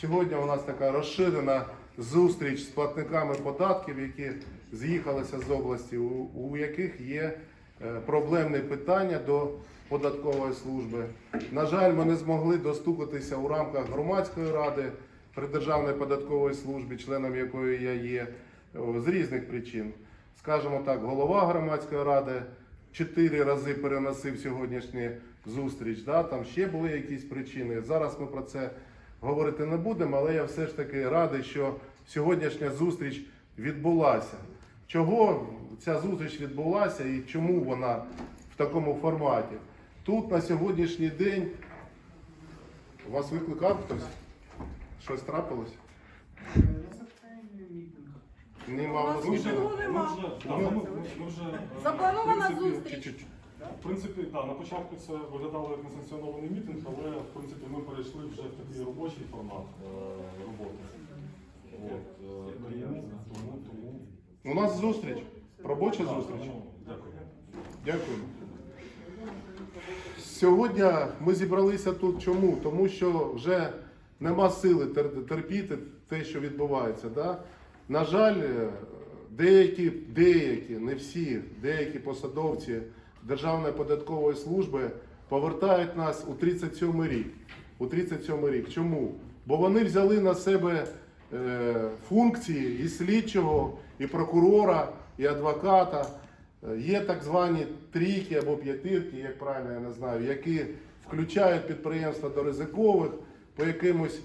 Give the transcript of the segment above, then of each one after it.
Сьогодні у нас така розширена зустріч з платниками податків, які з'їхалися з області, у, яких є е, проблемні питання до податкової служби. На жаль, ми не змогли достукатися у рамках громадської ради при Державній податковій службі, членом якої я є, з різних причин. Скажімо так, голова громадської ради чотири рази переносив сьогоднішню зустріч. Да? Там ще були якісь причини. Зараз ми про це говорити не будемо, але я все ж таки радий, що сьогоднішня зустріч відбулася. Чого ця зустріч відбулася і чому вона в такому форматі? Тут на сьогоднішній день вас викликав хтось? Щось трапилось? Нема У нас вас нічого нема. Ми вже, ми, ми вже е, Запланована в принципі, зустріч. В принципі, так, на початку це виглядало як несанкціонований мітинг, але в принципі ми перейшли вже в такий робочий формат е, роботи. От, е, тому, тому, тому. У нас зустріч. Робоча зустріч. Дякую. Дякую. Сьогодні ми зібралися тут чому? Тому що вже нема сили тер- терпіти те, що відбувається. Да? На жаль, е, деякі, деякі, не всі, деякі посадовці Державної податкової служби повертають нас у 37 рік. У 37 рік. Чому? Бо вони взяли на себе е, функції і слідчого, і прокурора, і адвоката. Є так звані трійки або п'ятирки, як правильно я не знаю, які включають підприємства до ризикових по якимось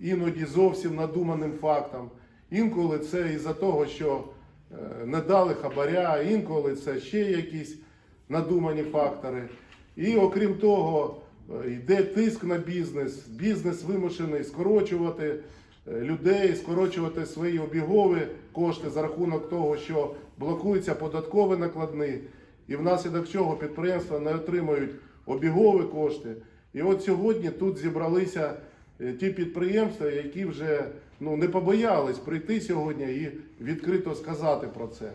іноді зовсім надуманим фактам. Інколи це із-за того, що е, не дали хабаря, інколи це ще якісь надумані фактори. І окрім того, е, йде тиск на бізнес. Бізнес вимушений скорочувати е, людей, скорочувати свої обігові кошти за рахунок того, що блокуються податкові накладні, і внаслідок чого підприємства не отримують обігові кошти. І от сьогодні тут зібралися е, ті підприємства, які вже ну, не побоялись прийти сьогодні і відкрито сказати про це.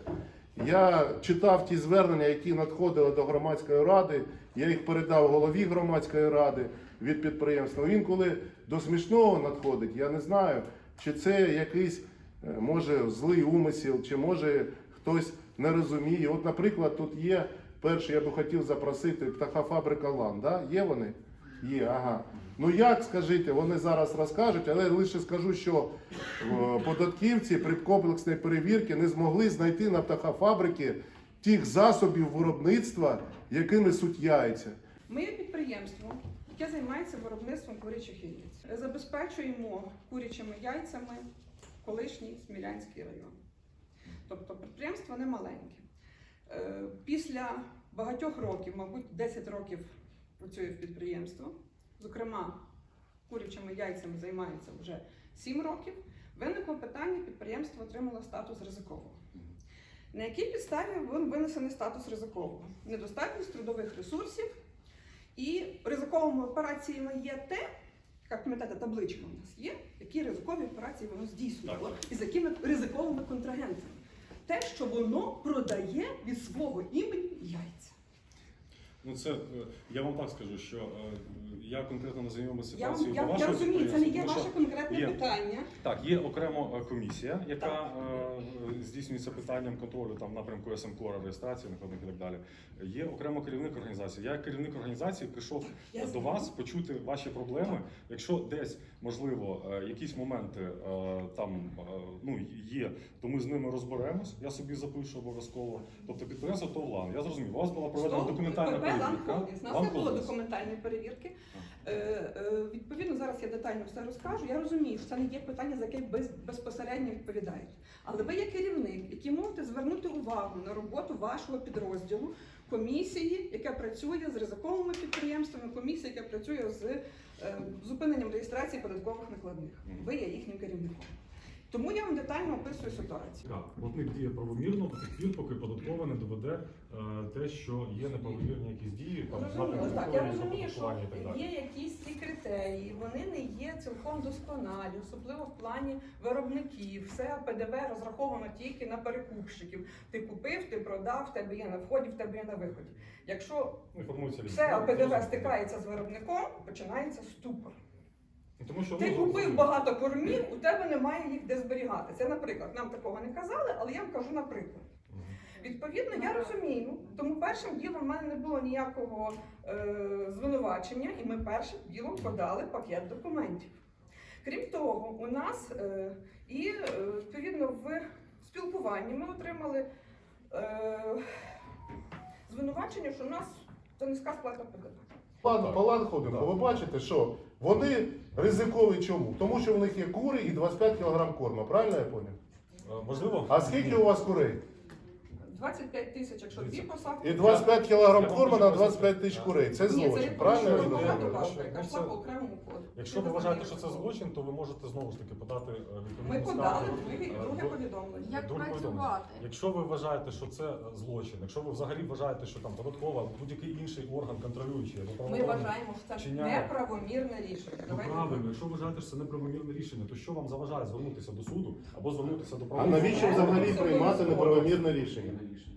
Я читав ті звернення, які надходили до громадської ради. Я їх передав голові громадської ради від підприємства. Він коли до смішного надходить, я не знаю, чи це якийсь е, може злий умисел, чи може хтось не розуміє. От, наприклад, тут є перший, я би хотів запросити птахофабрика Лан. Да? Є вони? Є, ага. Ну як скажіть, вони зараз розкажуть, але лише скажу, що е, податківці при комплексній перевірці не змогли знайти на птахофабрики тих засобів виробництва, якими суть яйця. Ми підприємство, яке займається виробництвом курячих яєць. Забезпечуємо курячими яйцями колишній Смілянський район. Тобто підприємство не маленьке. Після багатьох років, мабуть, 10 років працює в підприємство, зокрема, курячими яйцями займається вже 7 років. Виникло питання, підприємство отримало статус ризикового. На якій підставі винесений статус ризикового? Недостатність трудових ресурсів і ризиковими операціями є те, як пам'ятаєте, табличка у нас є, які ризикові операції воно здійснювало і з якими ризиковими контрагентами. Те, що воно продає від свого імені яйця. Ну це е, я вам так скажу, що е, я конкретно не знайомий з Я, ситуацією я, я розумію, це не є ваше тому що конкретне є. питання. Так, є окремо е, комісія, яка е, здійснюється питанням контролю там в напрямку СМКО, реєстрації накладних і так далі. Є окремо керівник організації. Я як керівник організації прийшов Я до знаю. вас почути ваші проблеми. Якщо десь можливо е, якісь моменти е, там е, ну є, то ми з ними розберемось. Я собі запишу обов'язково. Тобто підприємство ТОВЛАН. Я зрозумів, у вас була проведена Стоп, документальна ПП перевірка. «Ланхолдінг». У нас не було документальної перевірки. Е, е, відповідно, зараз я детально все розкажу. Я розумію, що це не є питання, за яке без, безпосередньо відповідають. Але ви є керівник, який можете звернути увагу на роботу вашого підрозділу, комісії, яка працює з ризиковими підприємствами, комісії, яка працює з е, зупиненням реєстрації податкових накладних. Ви є їхнім керівником. Тому я вам детально описую ситуацію. Так, платник діє правомірно до тих пір, поки податкова не доведе е, те, що є неправомірні якісь дії, там Зрозуміло, так. Я розумію, що і так далі. є якісь ці критерії, вони не є цілком досконалі, особливо в плані виробників. Все ПДВ розраховано тільки на перекупщиків. Ти купив, ти продав, в тебе є на вході, в тебе є на виході. Якщо Ну, і формується все ліміт. ПДВ стикається з виробником, починається ступор. Тому що Ти ну, купив багато кормів, у тебе немає їх де зберігати. Це, наприклад, нам такого не казали, але я вам кажу наприклад. Мгм. Відповідно, я розумію, тому першим ділом в мене не було ніякого е, звинувачення, і ми першим ділом подали пакет документів. Крім того, у нас е, і е, відповідно в спілкуванні ми отримали е, звинувачення, що у нас це низька сплата ПДВ. План, план ходимо. Ви бачите, що вони ризикові чому? Тому що в них є кури і 25 кг корма. Правильно я поняв? Е, Можливо? А скільки у вас курей? 25 тисяч, якщо дві посадки. І 25 кг Я вам корма на пояснити. 25 тисяч курей. Це злочин. Правильно я розумію? добавка, яка йшла по окремому коду. Якщо ви вважаєте, що це злочин, то ви можете знову ж таки подати е, Ми відповідну подали скаргу. друге, Е, друге повідомлення. Як Друге повідомлення. працювати? Якщо ви вважаєте, що це е, злочин, якщо ви взагалі вважаєте, що там податкова або будь-який інший орган контролюючий або Ми правоохоронний, вважаємо, що це неправомірне рішення. Ну Давайте правильно, якщо вважаєте, що це неправомірне рішення, то що вам заважає звернутися до суду або звернутися до А правоохоронного навіщо органу? взагалі приймати неправомірне рішення?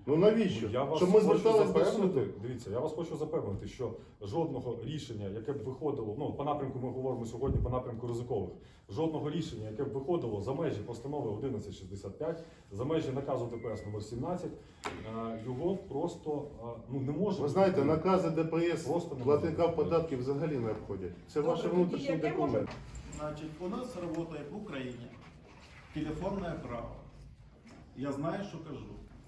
Ну навіщо? Я вас Щоб ми хочу зверталися до запевнити, суду. дивіться, я вас хочу запевнити, що жодного рішення, яке б виходило, ну по напрямку ми говоримо сьогодні по напрямку ризикових, жодного рішення, яке б виходило за межі постанови 1165, за межі наказу ДПС номер 17, е, його просто е, ну не може. Ви знаєте, накази ДПС Просто не платника можна. податків взагалі не обходять. Це Добре, ваш тоді внутрішній яке може документ. Значит, у нас работает в Украине телефонное право. Я знаю, что кажу.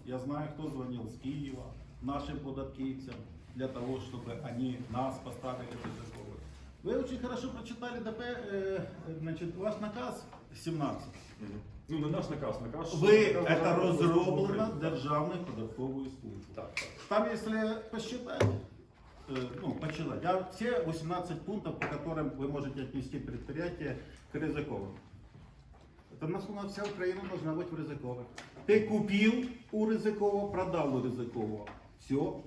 Я знаю, кто звонил с Киева нашим податківцям для того, чтобы они нас поставили в языковый. Вы очень хорошо прочитали ДП, э, значит, ваш наказ 17. Ну не наш наказ, наказ. Ви наказ це Державної розроблено України. Державною податковою службою. Так, так. Там, если посчитать, э, ну, почитать, я все 18 пунктов, по которым вы можете отнести предприятие к ризиковым. Это у нас у нас вся Украина должна быть в ризиковых. Ты купил у ризикового, продал у ризикового. Все.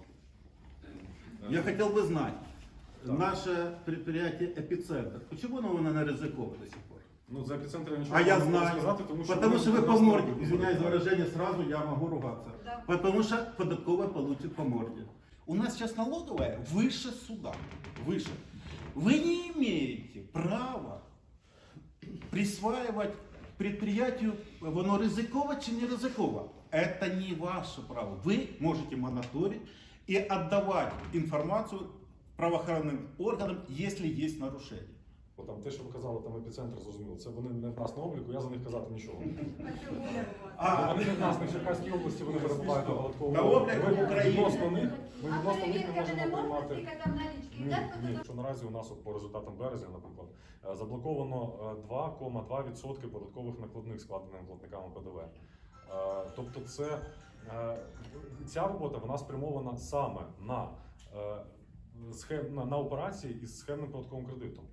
Я хотел бы знать, Так. наше предприятие Эпицентр, почему оно на ризиковое до сих пор? Ну за епіцентр я нічого А не я можу знаю, сказати, тому що потому ми- что вы у по нас морде, немає извиняюсь за такого. выражение, сразу я могу ругаться. Да. Потому что податковая получит по морде. У нас сейчас налоговая выше суда, выше. Вы не имеете права присваивать предприятию, воно ризиково чи не ризиково. Это не ваше право. Вы можете мониторить и отдавать информацию правоохранным органам, если есть нарушение. Бо там те, що ви казали, там епіцентр зрозуміло. Це вони не в нас на обліку, я за них казати нічого. А, Бо вони не в нас на Черкаській області, вони перебувають на податковому. На обліку Ми в Україні. Відносно них, ми відносно них не можемо приймати. Ні, ні, що наразі у нас от по результатам березня, наприклад, е, заблоковано е, 2,2% податкових накладних складеними платниками ПДВ. Е, Тобто, це е, ця робота вона спрямована саме на, е, схем, на, на операції із схемним податковим кредитом.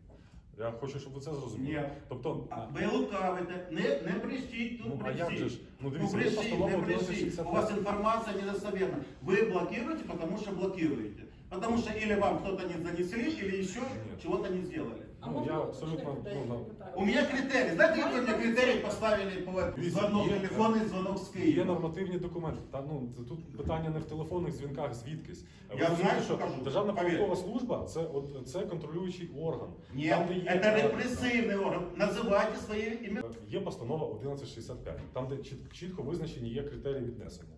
Я хочу, щоб ви це зрозуміли. Ні. Тобто, А Ви лукавите, не, не брешіть, тут ну а як же ж? Ну Ну, дивіться, є постанова не. 1165. У вас інформація недостовірна. Ви блокируете, потому що блокируете. Потому что или вам кто-то не занесли, или еще Нет. чего-то не сделали. Ну, я абсолютно ну, на- У меня критерий. Знаете, какой мне критерий поставили по Видите, звонок, є- телефонный звонок с Є Киева? нормативні документи. Та ну це тут питання не в телефонних дзвінках, звідкись. Ви Я розумієте, знаю, що що кажу. Державна Повірте. податкова служба це от це контролюючий орган. Нет, Там, де є, это е, репрессивный орган. Называйте свои имена. Є постанова 1165, там де чіт- чітко визначені є критерії віднесення.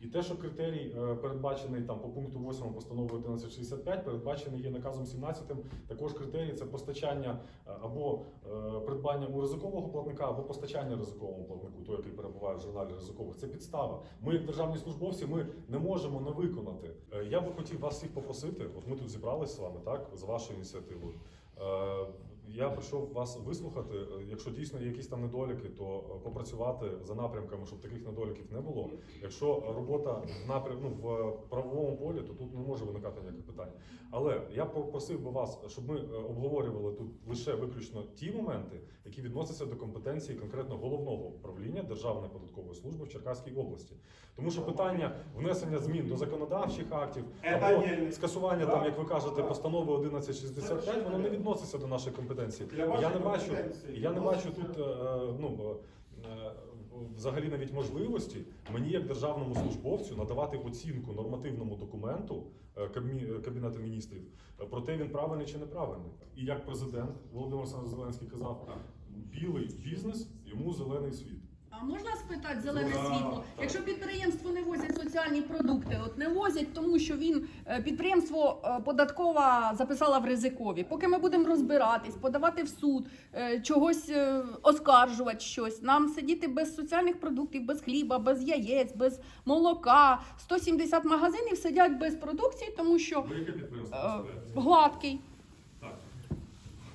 І те, що критерій е, передбачений там по пункту 8 постанови 1165, передбачений є наказом 17, також критерій це постачання е, або е, придбання у ризикового платника, або постачання ризиковому платнику, той, який перебуває в журналі ризикових. Це підстава. Ми, як державні службовці, ми не можемо не виконати. Я би хотів вас всіх попросити. От ми тут зібралися з вами, так, з вашою ініціативою. Е, Я прийшов вас вислухати. Е, Якщо дійсно є якісь там недоліки, то е, попрацювати за напрямками, щоб таких недоліків не було. Якщо робота в напрям... ну, в правовому полі, то тут не може виникати ніяких питань. Але я попросив би вас, щоб ми е, обговорювали тут лише виключно ті моменти, які відносяться до компетенції конкретно головного управління Державної податкової служби в Черкаській області. Тому що питання внесення змін до законодавчих актів або скасування там, як ви кажете, постанови 1165, воно не відноситься до нашої компетенції. Для Я не бачу, я не бачу тут е, ну. е, е, взагалі навіть можливості мені, як державному службовцю, надавати оцінку нормативному документу е, е, Кабінету міністрів е, про те, він правильний чи неправильний. І як президент Володимир Зеленський казав, білий бізнес, йому зелений світ. А можна спитати зелене Да, світло? так. Якщо підприємство не возять соціальні продукти, от не возять, тому що він е, підприємство е, податкова записала в ризикові. Поки ми будемо розбиратись, подавати в суд, е, чогось е, оскаржувати щось. Нам сидіти без соціальних продуктів, без хліба, без яєць, без молока. 170 магазинів сидять без продукції, тому що яке підприємство е, гладкий. Так,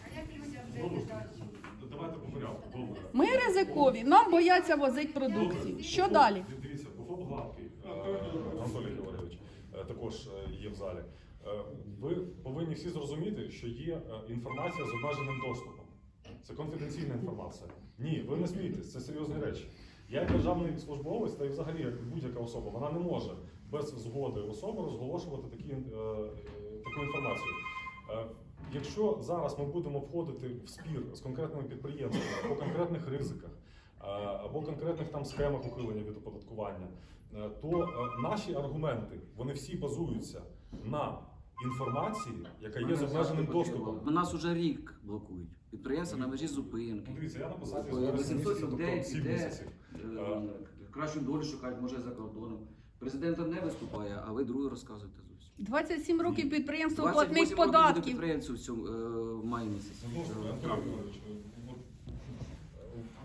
А як людям жити далі? давайте по порядку. Добре. Ми ризикові, нам бояться возити продукцію. Що далі? Дивіться, по Гладкий, е, Анатолій Георгійович, е, також е, є в залі. Ви повинні всі зрозуміти, що є інформація з обмеженим доступом. Це конфіденційна інформація. Ні, ви не смійтесь, це серйозні речі. Я як державний службовець, та й взагалі як будь-яка особа, вона не може без згоди особи розголошувати такі, таку інформацію. Якщо зараз ми будемо входити в спір з конкретними підприємствами по конкретних ризиках е, або конкретних там схемах ухилення від оподаткування, е, то е, наші аргументи вони всі базуються на інформації, яка є з обмеженим доступом. У нас уже рік блокують. Підприємства на межі зупинки. Дивіться, я на посаді з Ой, вересня 800 місяця, тобто людей 7 іде. місяців. Е, Кращу долю шукають, може за кордоном. Президент не виступає, а ви другу розказуєте. 27 років підприємство 28 платник років буде податків. підприємців в цьому е, в маї місяці.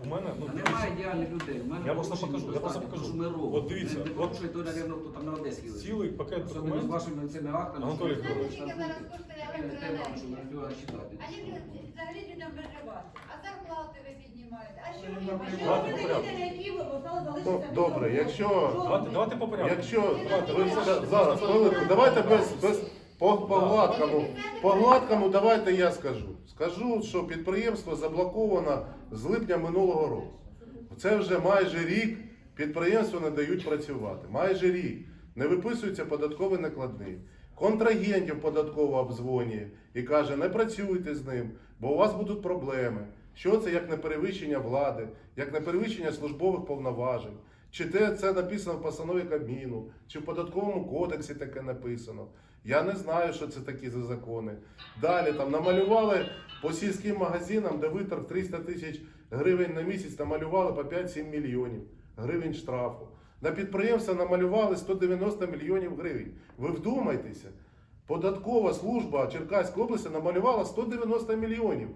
У мене ну, немає ідеальних людей. У мене Я просто покажу, я просто достатньо, покажу. тому що ми робимо. От дивіться, Не, не от- порушує той, напевно, хто там на Одесі лежить. цілий пакет Особливо з документів. вашими цими актами. Анатолій що ви зараз коштує штампуєте. Не те вам, що електроенергія? не читати. А як ви взагалі людям виживати? А зарплати ви піднімаєте? А що Ну, ви що ви які ви Ну, залишитися? добре, якщо Давайте, давайте по порядку. Якщо ви все зараз хвилинку, давайте без, без по, по гладкому. По гладкому давайте я скажу. Скажу, що підприємство заблоковано з липня минулого року. Це вже майже рік підприємство не дають працювати. Майже рік. Не виписується податковий накладний. Контрагентів податково обдзвонює і каже, не працюйте з ним, бо у вас будуть проблеми. Що це як не перевищення влади, як не перевищення службових повноважень? Чи те це написано в постанові Кабміну, чи в податковому кодексі таке написано. Я не знаю, що це такі за закони. Далі там намалювали по сільським магазинам, де витрат 300 тисяч гривень на місяць, намалювали по 5-7 мільйонів гривень штрафу. На підприємства намалювали 190 мільйонів гривень. Ви вдумайтеся, податкова служба Черкаської області намалювала 190 мільйонів.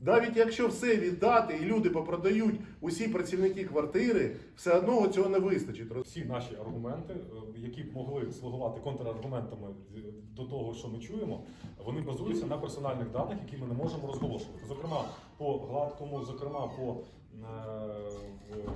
Навіть якщо все віддати і люди попродають усі працівники квартири, все одно цього не вистачить. Всі наші аргументи, е, які б могли слугувати контраргументами е, до того, що ми чуємо, вони базуються на персональних даних, які ми не можемо розголошувати. Зокрема, по гладкому, зокрема, по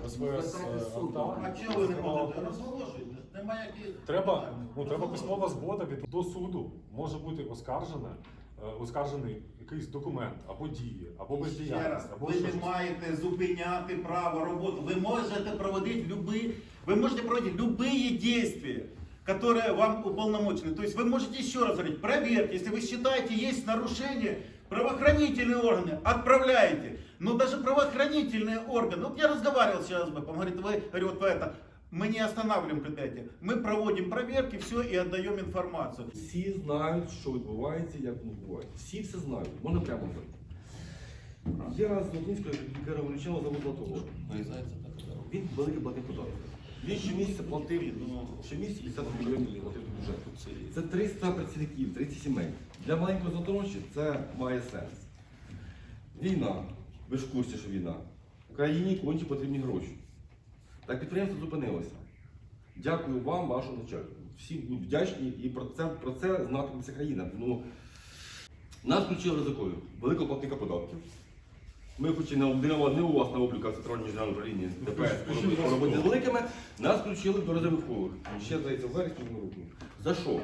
е, СВС. АТА. А чого ви не можете розголошувати? Немає. Треба, ну, треба письмова згода від до суду. Може бути оскаржене, е, оскаржений якийсь документ або дії, або Ще раз, бездіяльність, або ви ще не щось. маєте зупиняти право роботи. Ви можете проводити любые, вы можете проводить любые действия, которые вам уполномочены. То есть вы можете еще раз говорить, проверьте, если вы считаете, есть нарушение, правоохранительные органы отправляете. Но даже правоохранительные органы, вот я разговаривал сейчас с БЭПом, говорит, вы, говорю, вот это, мы не останавливаем предприятие, мы проводим проверки, все и отдаем информацию. Всі знають, що відбувається, як воно відбувається. Всі все знають. Можна прямо говорити. Я з Латинського лікаря вилучав завод Латово. Він великий платник податку. Він щомісяця платив, щомісяця 50 мільйонів платив до бюджету. Це 300 працівників, 30 сімей. Для маленького Золоторожча це має сенс. Війна, ви ж в курсі, що війна. Країні конче потрібні гроші. Так підприємство зупинилося. Дякую вам, вашому начальнику. Всі будуть вдячні і про це, про це знатиме вся країна. Ну, нас включили ризикою великого платника податків. Ми хоч і не, не, не у вас на обліках Центрального міжнародного управління ДПС по роботі- по роботі з великими, нас включили до резервових. Ще здається в вересні ми року. За що?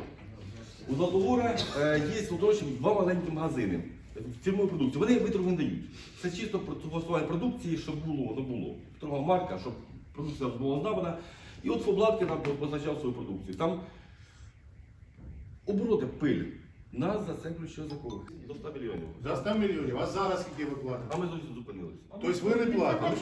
У Златогора е, є Златорожчі два маленькі магазини фірмової продукції. Вони виторгу не дають. Це чисто просування продукції, щоб було, воно було. Торгова марка, щоб продукція була здавана. І от Фоблатки нам позначав свою продукцію. Там обороти пиль. Нас за це ключовий закон. До 100 мільйонів. До 100 мільйонів. А зараз скільки ви платите? А ми зовсім зупинилися. Тобто ви не платите?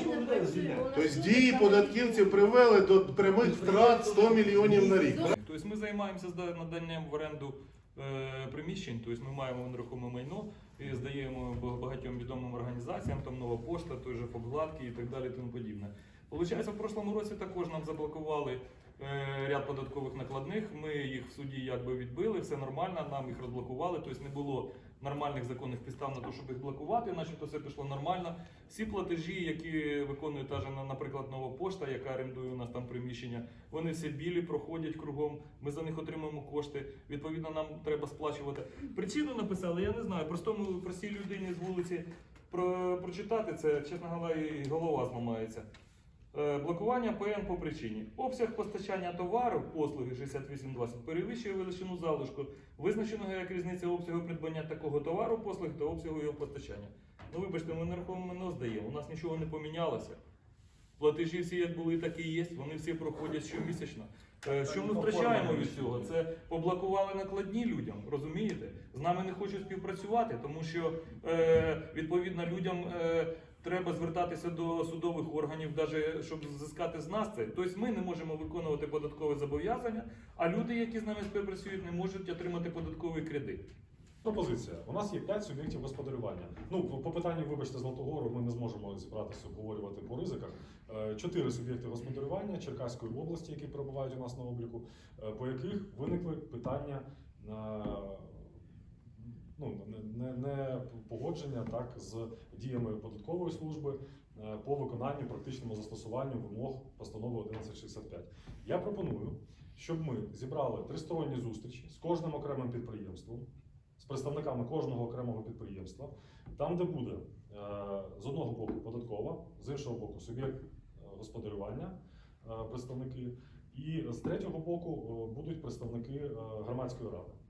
Тобто дії податківців привели до прямих втрат 100 мільйонів на рік. Тобто ми займаємося наданням в оренду е, приміщень, тобто ми маємо нерухоме майно і здаємо багатьом відомим організаціям, там нова пошта, той же Фобгладки і так далі, тому подібне. Получається, в прошлому році також нам заблокували е, ряд податкових накладних. Ми їх в суді якби відбили, все нормально, нам їх розблокували, тобто не було нормальних законних підстав на те, щоб їх блокувати, начебто все пішло нормально. Всі платежі, які виконує та же, на- наприклад, нова пошта, яка орендує у нас там приміщення, вони всі білі, проходять кругом. Ми за них отримуємо кошти. Відповідно, нам треба сплачувати. Причину написали, я не знаю. Простому простій людині з вулиці про, прочитати це, чесно говоря, голова зламається. Е, Блокування ПН по причині. Обсяг постачання товару, послуги 6820 перевищує величину залишку, визначеного як різниця обсягу придбання такого товару, послуг та обсягу його постачання. Ну вибачте, ми нерухоме майно здаємо, у нас нічого не помінялося. Платежі всі як були, так і є, вони всі проходять щомісячно. Е, Що ми втрачаємо від цього? Це поблокували накладні людям, розумієте? З нами не хочуть співпрацювати, тому що е, відповідно людям треба звертатися до судових органів, навіть щоб зіскати з нас це. Тобто ми не можемо виконувати податкове зобов'язання, а люди, які з нами співпрацюють, не можуть отримати податковий кредит. Пропозиція. У нас є 5 суб'єктів господарювання. Ну, по питанню, вибачте, Златогору ми не зможемо зібратися, обговорювати по ризиках. Е, Чотири суб'єкти господарювання Черкаської області, які перебувають у нас на обліку, е, по яких виникли питання ну, не, не, погодження так, з діями податкової служби е, по виконанню практичному застосуванню вимог постанови 1165. Я пропоную, щоб ми зібрали тристоронні зустрічі з кожним окремим підприємством з представниками кожного окремого підприємства, там, де буде е, з одного боку податкова, з іншого боку суб'єкт е, господарювання, представники, і з третього боку будуть представники громадської ради.